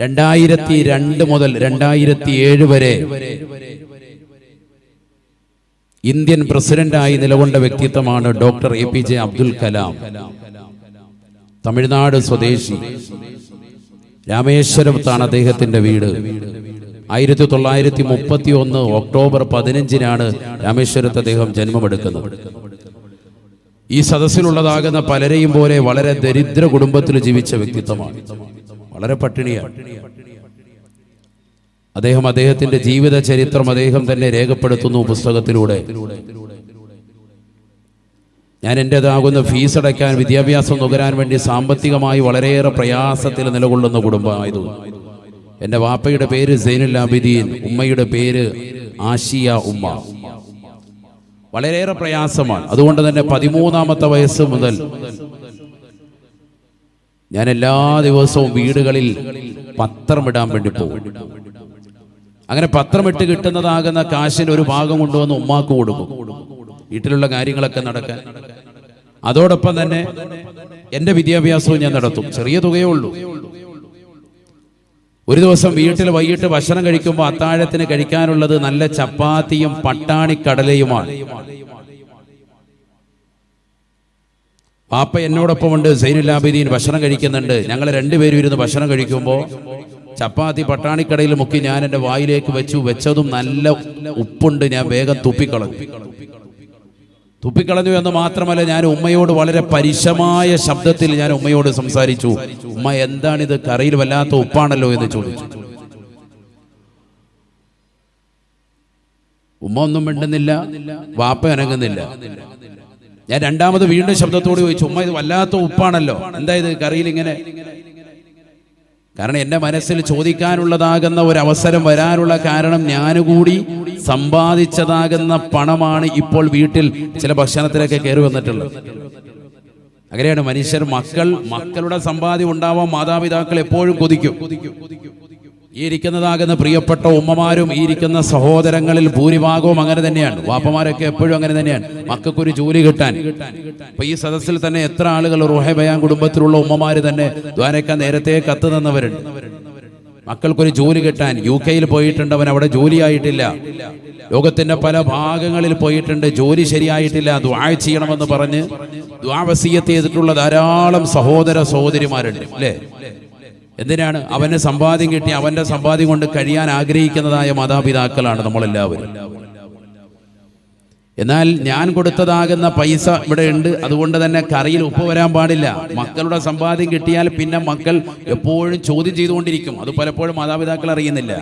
രണ്ടായിരത്തി രണ്ട് മുതൽ രണ്ടായിരത്തി ഏഴ് വരെ ഇന്ത്യൻ പ്രസിഡന്റായി നിലകൊണ്ട വ്യക്തിത്വമാണ് doctor A P J Abdul Kalam. Tamil Nadu സ്വദേശി. രാമേശ്വരത്താണ് അദ്ദേഹത്തിന്റെ വീട്. ആയിരത്തി തൊള്ളായിരത്തി മുപ്പത്തി ഒന്ന് ഒക്ടോബർ പതിനഞ്ചിനാണ് രാമേശ്വരത്ത് അദ്ദേഹം ജന്മമെടുക്കുന്നത്. ഈ സദസ്സിലുള്ളതാകുന്ന പലരെയും പോലെ വളരെ ദരിദ്ര കുടുംബത്തിൽ ജീവിച്ച വ്യക്തിത്വമാണ്. വളരെ പട്ടിണിയാണ്. അദ്ദേഹം അദ്ദേഹത്തിന്റെ ജീവിത ചരിത്രം അദ്ദേഹം തന്നെ രേഖപ്പെടുത്തുന്നു പുസ്തകത്തിലൂടെ. ഞാൻ എന്റെതാകുന്ന ഫീസ് അടയ്ക്കാൻ വിദ്യാഭ്യാസം നുകരാൻ വേണ്ടി സാമ്പത്തികമായി വളരെയേറെ പ്രയാസത്തിൽ നിലകൊള്ളുന്ന കുടുംബമായിരുന്നു. എന്റെ വാപ്പയുടെ പേര് സൈനുൽ അബിദീൻ ഉമ്മയുടെ പേര് ആഷിയ ഉമ്മ. വളരെയേറെ പ്രയാസമാണ്. അതുകൊണ്ട് തന്നെ പതിമൂന്നാമത്തെ വയസ്സ് മുതൽ ഞാൻ എല്ലാ ദിവസവും വീടുകളിൽ പത്രമിടാൻ വേണ്ടി പോകും. അങ്ങനെ പത്രമിട്ട് കിട്ടുന്നതാകുന്ന കാശിന് ഒരു ഭാഗം കൊണ്ടുവന്ന് ഉമ്മാക്ക് കൊടുക്കും. വീട്ടിലുള്ള കാര്യങ്ങളൊക്കെ നടക്കാൻ. അതോടൊപ്പം തന്നെ എന്റെ വിദ്യാഭ്യാസവും ഞാൻ നടത്തും. ചെറിയ തുകയേ ഉള്ളൂ. ഒരു ദിവസം വീട്ടിൽ വൈകിട്ട് ഭക്ഷണം കഴിക്കുമ്പോൾ അത്താഴത്തിന് കഴിക്കാനുള്ളത് നല്ല ചപ്പാത്തിയും പട്ടാണിക്കടലയുമാണ്. പാപ്പ എന്നോടൊപ്പം ഉണ്ട് സൈനുലാബിദീൻ ഭക്ഷണം കഴിക്കുന്നുണ്ട്. ഞങ്ങൾ രണ്ടുപേരും ഇരുന്ന് ഭക്ഷണം കഴിക്കുമ്പോൾ ചപ്പാത്തി പട്ടാണിക്കടയിൽ മുക്കി ഞാൻ എന്റെ വായിലേക്ക് വെച്ചു. വെച്ചതും നല്ല ഉപ്പുണ്ട്. ഞാൻ വേഗം തുപ്പിക്കളഞ്ഞു. തുപ്പിക്കളഞ്ഞു എന്ന് മാത്രമല്ല ഞാൻ ഉമ്മയോട് വളരെ പരിശമായ ശബ്ദത്തിൽ ഞാൻ ഉമ്മയോട് സംസാരിച്ചു. ഉമ്മ എന്താണിത്? കറിയിൽ വല്ലാത്ത ഉപ്പാണല്ലോ? എന്ന് ചോദിച്ചു. ഉമ്മ ഒന്നും മിണ്ടുന്നില്ല വാപ്പ അനങ്ങുന്നില്ല. ഞാൻ രണ്ടാമത് വീണ്ടും ശബ്ദത്തോട് ചോദിച്ചു ഉമ്മ ഇത് വല്ലാത്ത ഉപ്പാണല്ലോ. എന്താ ഇത് കറിയിൽ ഇങ്ങനെ? കാരണം എന്റെ മനസ്സിൽ ചോദിക്കാനുള്ളതാകുന്ന ഒരു അവസരം വരാനുള്ള കാരണം ഞാനുകൂടി സമ്പാദിച്ചതാകുന്ന പണമാണ് ഇപ്പോൾ വീട്ടിൽ ചില ഭക്ഷണത്തിലൊക്കെ കയറി വന്നിട്ടുള്ളത്. അങ്ങനെയാണ് മനുഷ്യർ മക്കൾ മക്കളുടെ സമ്പാദ്യം ഉണ്ടാവാൻ മാതാപിതാക്കൾ എപ്പോഴും കൊതിക്കും. ഈ ഇരിക്കുന്നതാകുന്ന പ്രിയപ്പെട്ട ഉമ്മമാരും ഈ ഇരിക്കുന്ന സഹോദരങ്ങളിൽ ഭൂരിഭാഗവും അങ്ങനെ തന്നെയാണ്. വാപ്പമാരൊക്കെ എപ്പോഴും അങ്ങനെ തന്നെയാണ്. മക്കൾക്കൊരു ജോലി കിട്ടാൻ. അപ്പൊ ഈ സദസ്സിൽ തന്നെ എത്ര ആളുകൾ റുഹബയാൻ കുടുംബത്തിലുള്ള ഉമ്മമാര് തന്നെ ദ്വാരക്ക നേരത്തെ കത്ത് തന്നവരുണ്ട്. മക്കൾക്കൊരു ജോലി കിട്ടാൻ. യു കെയിൽ പോയിട്ടുണ്ട് അവൻ അവിടെ ജോലിയായിട്ടില്ല. ലോകത്തിന്റെ പല ഭാഗങ്ങളിൽ പോയിട്ടുണ്ട് ജോലി ശരിയായിട്ടില്ല ദ്വാ ചെയ്യണമെന്ന് പറഞ്ഞ് ദ്വാവസീയത്ത് ചെയ്തിട്ടുള്ള ധാരാളം സഹോദര സഹോദരിമാരുണ്ട് അല്ലേ? എന്തിനാണ് അവന് സമ്പാദ്യം കിട്ടി അവന്റെ സമ്പാദ്യം കൊണ്ട് കഴിയാൻ ആഗ്രഹിക്കുന്നതായ മാതാപിതാക്കളാണ് നമ്മളെല്ലാവരും. എന്നാൽ ഞാൻ കൊടുത്തതാകുന്ന പൈസ ഇവിടെ ഉണ്ട്. അതുകൊണ്ട് തന്നെ കറിയിൽ ഉപ്പ് വരാൻ പാടില്ല. മക്കളുടെ സമ്പാദ്യം കിട്ടിയാൽ പിന്നെ മക്കൾ എപ്പോഴും ചോദ്യം ചെയ്തുകൊണ്ടിരിക്കും. അത് പലപ്പോഴും മാതാപിതാക്കൾ അറിയുന്നില്ല.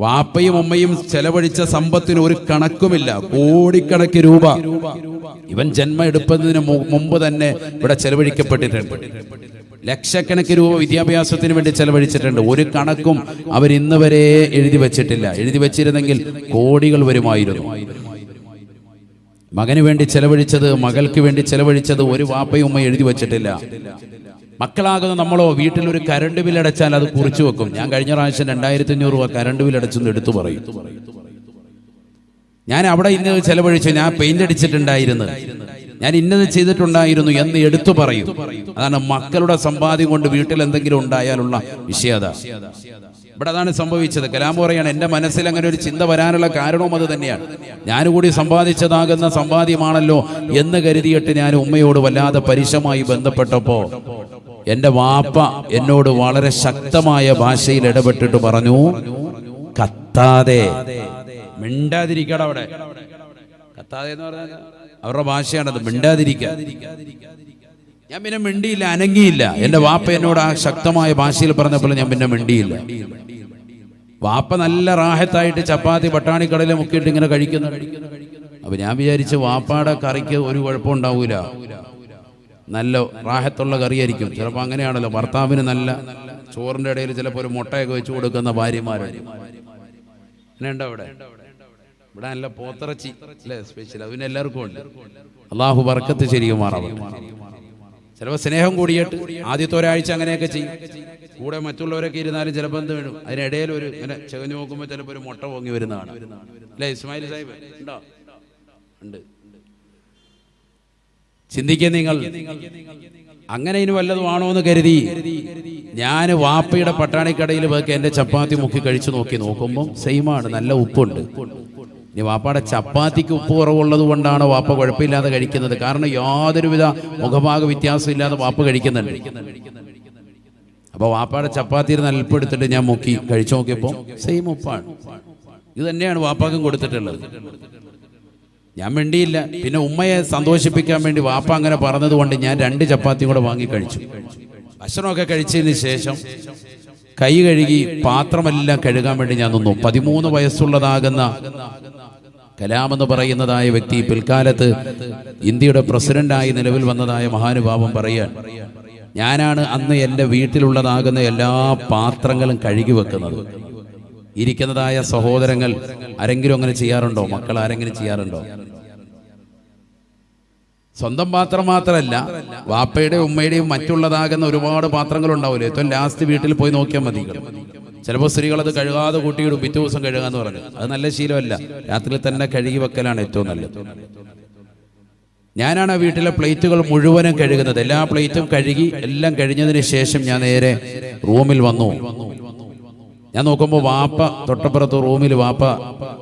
വാപ്പയും ഉമ്മയും ചെലവഴിച്ച സമ്പത്തിന് ഒരു കണക്കുമില്ല. കോടിക്കണക്ക് രൂപ. ഇവൻ ജന്മ എടുപ്പതിന് മുമ്പ് തന്നെ ഇവിടെ ചെലവഴിക്കപ്പെട്ടിട്ടുണ്ട്. ലക്ഷക്കണക്കിന് രൂപ വിദ്യാഭ്യാസത്തിന് വേണ്ടി ചെലവഴിച്ചിട്ടുണ്ട്. ഒരു കണക്കും അവർ ഇന്ന് വരെ എഴുതി വച്ചിട്ടില്ല. എഴുതി വച്ചിരുന്നെങ്കിൽ കോടികൾ വരുമായിരുന്നു. മകന് വേണ്ടി ചെലവഴിച്ചത് മകൾക്ക് വേണ്ടി ചെലവഴിച്ചത് ഒരു വാപ്പയും എഴുതി വച്ചിട്ടില്ല. മക്കളാകുന്ന നമ്മളോ വീട്ടിൽ ഒരു കരണ്ട് ബിൽ അടച്ചാൽ അത് കുറിച്ചു വെക്കും. ഞാൻ കഴിഞ്ഞ പ്രാവശ്യം രണ്ടായിരത്തി അഞ്ഞൂറ് രൂപ കരണ്ട് ബിൽ അടച്ചെന്ന് എടുത്തു പറയും. ഞാൻ അവിടെ ഇന്ന് ചെലവഴിച്ചു. ഞാൻ പെയിന്റ് അടിച്ചിട്ടുണ്ടായിരുന്നു. ഞാൻ ഇന്നത് ചെയ്തിട്ടുണ്ടായിരുന്നു എന്ന് എടുത്തു പറയും. അതാണ് മക്കളുടെ സമ്പാദ്യം കൊണ്ട് വീട്ടിൽ എന്തെങ്കിലും ഉണ്ടായാലുള്ള വിഷയത ഇവിടെ അതാണ് സംഭവിച്ചത്. കലാം പറയാണ് എന്റെ മനസ്സിൽ അങ്ങനെ ഒരു ചിന്ത വരാനുള്ള കാരണവും അത് തന്നെയാണ്. ഞാനുകൂടി സമ്പാദിച്ചതാകുന്ന സമ്പാദ്യമാണല്ലോ എന്ന് കരുതിയിട്ട് ഞാൻ ഉമ്മയോട് വല്ലാതെ പരിശമായി ബന്ധപ്പെട്ടപ്പോ എന്റെ വാപ്പ എന്നോട് വളരെ ശക്തമായ ഭാഷയിൽ ഇടപെട്ടിട്ട് പറഞ്ഞു കത്താതെ മിണ്ടാതിരിക്കട അവിടെ. കത്താതെ എന്ന് പറഞ്ഞാൽ അവരുടെ ഭാഷയാണത്. മിണ്ടാതിരിക്കുക ഞാൻ പിന്നെ മിണ്ടിയില്ല അനങ്ങിയില്ല. എന്റെ വാപ്പ എന്നോട് ആ ശക്തമായ ഭാഷയിൽ പറഞ്ഞപ്പോൾ ഞാൻ പിന്നെ മിണ്ടിയില്ല. വാപ്പ നല്ല റാഹത്തായിട്ട് ചപ്പാത്തി പട്ടാണിക്കടയിൽ മുക്കിയിട്ട് ഇങ്ങനെ കഴിക്കുന്നു. അപ്പൊ ഞാൻ വിചാരിച്ച് വാപ്പാടെ കറിക്ക് ഒരു കുഴപ്പം ഉണ്ടാവൂല. നല്ല റാഹത്തുള്ള കറിയായിരിക്കും. ചിലപ്പോൾ അങ്ങനെയാണല്ലോ. ഭർത്താവിന് നല്ല ചോറിന്റെ ഇടയിൽ ചിലപ്പോൾ ഒരു മുട്ടയൊക്കെ വെച്ച് കൊടുക്കുന്ന ഉണ്ടോ അവിടെ? ഇവിടെ നല്ല പോത്തിറച്ചി അല്ലേ? സ്പെഷ്യൽ അതിന് എല്ലാവർക്കും ഉണ്ട്. അള്ളാഹു ബർക്കത്ത് ശരിക്കുമാറാവട്ടെ ചിലപ്പോൾ സ്നേഹം കൂടിയിട്ട് ആദ്യത്തെ ഒരാഴ്ച അങ്ങനെയൊക്കെ ചെയ്യും. കൂടെ മറ്റുള്ളവരൊക്കെ ഇരുന്നാലും ചിലപ്പോൾ എന്ത് വേണം? അതിനിടയിൽ ഒരു ഇങ്ങനെ ചെകഞ്ഞു നോക്കുമ്പോൾ ചിലപ്പോൾ ഒരു മുട്ട പൊങ്ങി വരുന്നതാണ്. അല്ലേ ഇസ്മായിൽ സാഹിബ്? ഉണ്ടോ? ഉണ്ട്. ചിന്തിക്കുക നിങ്ങൾ. അങ്ങനെ ഇനി വല്ലതും ആണോ എന്ന് കരുതി ഞാൻ വാപ്പയുടെ പട്ടാണിക്കടയിൽ പോയി എന്റെ ചപ്പാത്തി മുക്കി കഴിച്ചു നോക്കി നോക്കുമ്പോൾ സെയിമാണ് നല്ല ഉപ്പുണ്ട്. ഇനി വാപ്പയുടെ ചപ്പാത്തിക്ക് ഉപ്പ് കുറവുള്ളത് കൊണ്ടാണ് വാപ്പ കുഴപ്പമില്ലാതെ കഴിക്കുന്നത്. കാരണം യാതൊരുവിധ മുഖഭാഗ വ്യത്യാസം ഇല്ലാതെ വാപ്പ കഴിക്കുന്നുണ്ട്. അപ്പോൾ വാപ്പയുടെ ചപ്പാത്തിയിൽ നൽപ്പെടുത്തിട്ട് ഞാൻ മുക്കി കഴിച്ചു നോക്കിയപ്പോൾ സെയിം ഉപ്പാണ്. ഇത് തന്നെയാണ് വാപ്പാക്കും കൊടുത്തിട്ടുള്ളത്. ഞാൻ വേണ്ടിയില്ല പിന്നെ ഉമ്മയെ സന്തോഷിപ്പിക്കാൻ വേണ്ടി വാപ്പ അങ്ങനെ പറഞ്ഞതുകൊണ്ട് ഞാൻ രണ്ട് ചപ്പാത്തിയും കൂടെ വാങ്ങി കഴിച്ചു. ഭക്ഷണമൊക്കെ കഴിച്ചതിന് ശേഷം കൈ കഴുകി പാത്രമെല്ലാം കഴുകാൻ വേണ്ടി ഞാൻ നിന്നു. പതിമൂന്ന് വയസ്സുള്ളതാകുന്ന കലാമെന്ന് പറയുന്നതായ വ്യക്തി പിൽക്കാലത്ത് ഇന്ത്യയുടെ പ്രസിഡന്റായി നിലവിൽ വന്നതായ മഹാനുഭാവം പറയാൻ ഞാനാണ് അന്ന് എന്റെ വീട്ടിലുള്ളതാകുന്ന എല്ലാ പാത്രങ്ങളും കഴുകി വെക്കുന്നത്. ഇരിക്കുന്നതായ സഹോദരങ്ങൾ ആരെങ്കിലും അങ്ങനെ ചെയ്യാറുണ്ടോ? മക്കൾ ആരെങ്കിലും ചെയ്യാറുണ്ടോ? സ്വന്തം പാത്രം മാത്രമല്ല വാപ്പയുടെയും ഉമ്മയുടെയും മറ്റുള്ളതാകുന്ന ഒരുപാട് പാത്രങ്ങൾ ഉണ്ടാവില്ലേ ഏറ്റവും ലാസ്റ്റ് വീട്ടിൽ പോയി നോക്കിയാൽ മതി. ചിലപ്പോൾ സ്ത്രീകൾ അത് കഴുകാതെ കൂട്ടിയിടും പിറ്റേ ദിവസം കഴുകാന്ന് പറഞ്ഞു. അത് നല്ല ശീലമല്ല. രാത്രി തന്നെ കഴുകി വെക്കലാണ് ഏറ്റവും നല്ലത്. ഞാനാണ് ആ വീട്ടിലെ പ്ലേറ്റുകൾ മുഴുവനും കഴുകുന്നത്. എല്ലാ പ്ലേറ്റും കഴുകി എല്ലാം കഴിഞ്ഞതിന് ശേഷം ഞാൻ നേരെ റൂമിൽ വന്നു. ഞാൻ നോക്കുമ്പോൾ വാപ്പ തൊട്ടപ്പുറത്ത് റൂമിൽ വാപ്പ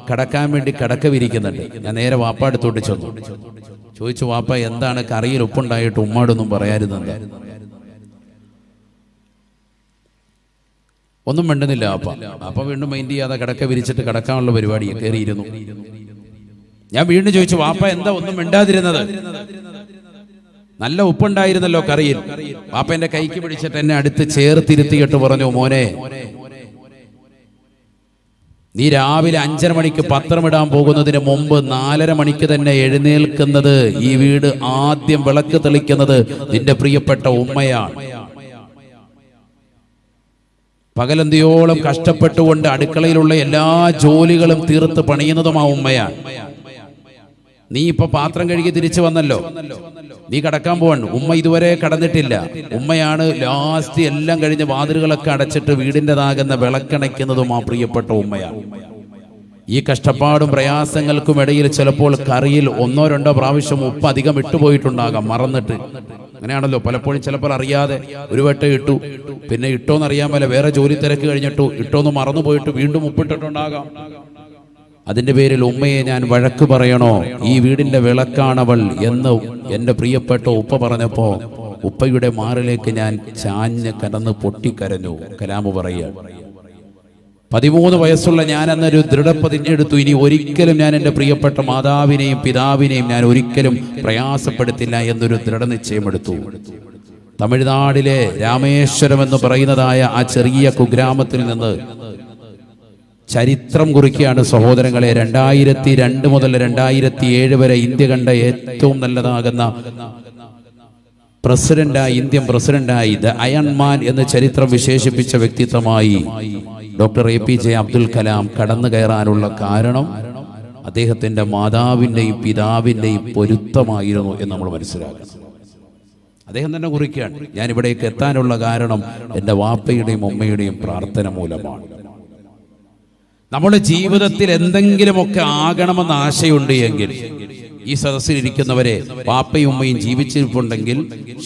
കടക്കാൻ വേണ്ടി കിടക്ക വിരിക്കുന്നുണ്ട് ഞാൻ നേരെ വാപ്പ അടുത്തോട്ട് ചെന്നു. ചോദിച്ചു വാപ്പ എന്താണ് കറിയിൽ ഉപ്പുണ്ടായിട്ട് ഉമ്മാടൊന്നും പറയാരുന്നത് ഒന്നും മിണ്ടുന്നില്ല അപ്പ. അപ്പ വീണ്ടും മൈൻഡ് ചെയ്യാതെ കിടക്ക വിരിച്ചിട്ട് കിടക്കാനുള്ള പരിപാടി കയറിയിരുന്നു. ഞാൻ വീണ്ടും ചോദിച്ചു വാപ്പ എന്താ ഒന്നും മിണ്ടാതിരുന്നത്? നല്ല ഉപ്പുണ്ടായിരുന്നല്ലോ കറിയിൽ. വാപ്പ എന്റെ കൈക്ക് പിടിച്ചിട്ട് എന്നെ അടുത്ത് ചേർത്തിരുത്തിയിട്ട് പറഞ്ഞു മോനെ നീ രാവിലെ അഞ്ചര മണിക്ക് പത്രമിടാൻ പോകുന്നതിന് മുമ്പ് നാലര മണിക്ക് തന്നെ എഴുന്നേൽക്കുന്നത് ഈ വീട് ആദ്യം വിളക്ക് തെളിക്കുന്നത് നിന്റെ പ്രിയപ്പെട്ട ഉമ്മയാണ്. പകലന്തിയോളം കഷ്ടപ്പെട്ടുകൊണ്ട് അടുക്കളയിലുള്ള എല്ലാ ജോലികളും തീർത്ത് പണിയുന്നതും ആ ഉമ്മയാണ് നീ ഇപ്പൊ പാത്രം കഴുകി തിരിച്ചു വന്നല്ലോ. നീ കടക്കാൻ പോവാണ് ഉമ്മ ഇതുവരെ കടന്നിട്ടില്ല. ഉമ്മയാണ് ലാസ്റ്റ് എല്ലാം കഴിഞ്ഞ് വാതിലുകളൊക്കെ അടച്ചിട്ട് വീടിന്റെതാകുന്ന വിളക്കണയ്ക്കുന്നതും ആ പ്രിയപ്പെട്ട ഉമ്മയാണ് ഈ കഷ്ടപ്പാടും പ്രയാസങ്ങൾക്കും ഇടയിൽ ചിലപ്പോൾ കറിയിൽ ഒന്നോ രണ്ടോ പ്രാവശ്യം ഉപ്പ് അധികം ഇട്ടുപോയിട്ടുണ്ടാകാം. മറന്നിട്ട്. അങ്ങനെയാണല്ലോ പലപ്പോഴും ചിലപ്പോൾ അറിയാതെ ഒരു വട്ടം ഇട്ടു. പിന്നെ ഇട്ടോന്ന് അറിയാൻ പോലെ വേറെ ജോലി തിരക്ക് കഴിഞ്ഞിട്ടു. ഇട്ടോന്ന് മറന്നു പോയിട്ട് വീണ്ടും ഉപ്പിട്ടിട്ടുണ്ടാകാം. അതിന്റെ പേരിൽ ഉമ്മയെ ഞാൻ വഴക്ക് പറയണോ? ഈ വീടിന്റെ വിളക്കാണവൾ എന്ന് എന്റെ പ്രിയപ്പെട്ട ഉപ്പ പറഞ്ഞപ്പോൾ ഉപ്പയുടെ മാറിലേക്ക് ഞാൻ ചാഞ്ഞ് കടന്ന് പൊട്ടിക്കരഞ്ഞു. കലാമു പറയുക. പതിമൂന്ന് വയസ്സുള്ള ഞാൻ എന്നൊരു ദൃഢപ്രതിജ്ഞയെടുത്തു ഇനി ഒരിക്കലും ഞാൻ എന്റെ പ്രിയപ്പെട്ട മാതാവിനെയും പിതാവിനെയും ഞാൻ ഒരിക്കലും പ്രയാസപ്പെടുത്തില്ല എന്നൊരു ദൃഢനിശ്ചയമെടുത്തു തമിഴ്നാടിലെ രാമേശ്വരം എന്ന് പറയുന്നതായ ആ ചെറിയ കുഗ്രാമത്തിൽ നിന്ന് ചരിത്രം കുറിക്കുകയാണ് സഹോദരങ്ങളെ. രണ്ടായിരത്തി രണ്ട് മുതൽ രണ്ടായിരത്തി ഏഴ് വരെ ഇന്ത്യ കണ്ട ഏറ്റവും നല്ലതാകുന്ന പ്രസിഡന്റായി ഇന്ത്യൻ പ്രസിഡന്റായി ദ അയൺമാൻ എന്ന് ചരിത്രം വിശേഷിപ്പിച്ച വ്യക്തിത്വമായി doctor A P J Abdul Kalam കടന്നു കയറാനുള്ള കാരണം അദ്ദേഹത്തിന്റെ മാതാവിന്റെയും പിതാവിന്റെയും പൊരുത്തമായിരുന്നു എന്ന് നമ്മൾ മനസ്സിലാക്കണം അദ്ദേഹം തന്നെ കുറിക്കുകയാണ് ഞാൻ ഇവിടേക്ക് എത്താനുള്ള കാരണം എന്റെ വാപ്പയുടെയും ഉമ്മയുടെയും പ്രാർത്ഥന മൂലമാണ്. നമ്മുടെ ജീവിതത്തിൽ എന്തെങ്കിലുമൊക്കെ ആകണമെന്ന് ആശയുണ്ട് എങ്കിൽ ഈ സദസ്സിലിരിക്കുന്നവരെ വാപ്പയും ഉമ്മയും ജീവിച്ചിരിപ്പുണ്ടെങ്കിൽ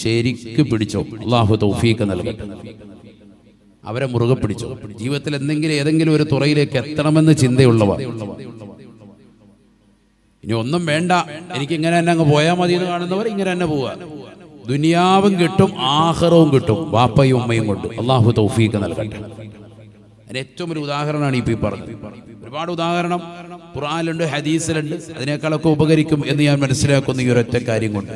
ശരിക്ക് പിടിച്ചോ. അള്ളാഹു തൗഫീക്ക് നൽകട്ടെ. അവരെ മുറുകെ പിടിച്ചു. ജീവിതത്തിൽ എന്തെങ്കിലും ഏതെങ്കിലും ഒരു തുറയിലേക്ക് എത്തണമെന്ന് ചിന്തയുള്ളവ ഇനി ഒന്നും വേണ്ട. എനിക്ക് ഇങ്ങനെ തന്നെ അങ്ങ് പോയാൽ മതി എന്ന് കാണുന്നവർ ഇങ്ങനെ തന്നെ പോവുക. ദുനിയാവും കിട്ടും ആഹ്റവും കിട്ടും വാപ്പയും ഉമ്മയും കൊണ്ട്. അള്ളാഹു തൗഫീക്ക് നൽകട്ടെ. അതിന് ഏറ്റവും ഒരു ഉദാഹരണമാണ് ഈ പറഞ്ഞത് ഒരുപാട് ഉദാഹരണം. ഖുറാനിലുണ്ട് ഹദീസിലുണ്ട്. അതിനേക്കാളൊക്കെ ഉപകരിക്കും എന്ന് ഞാൻ മനസ്സിലാക്കുന്ന ഈ ഒരൊറ്റ കാര്യം കൊണ്ട്.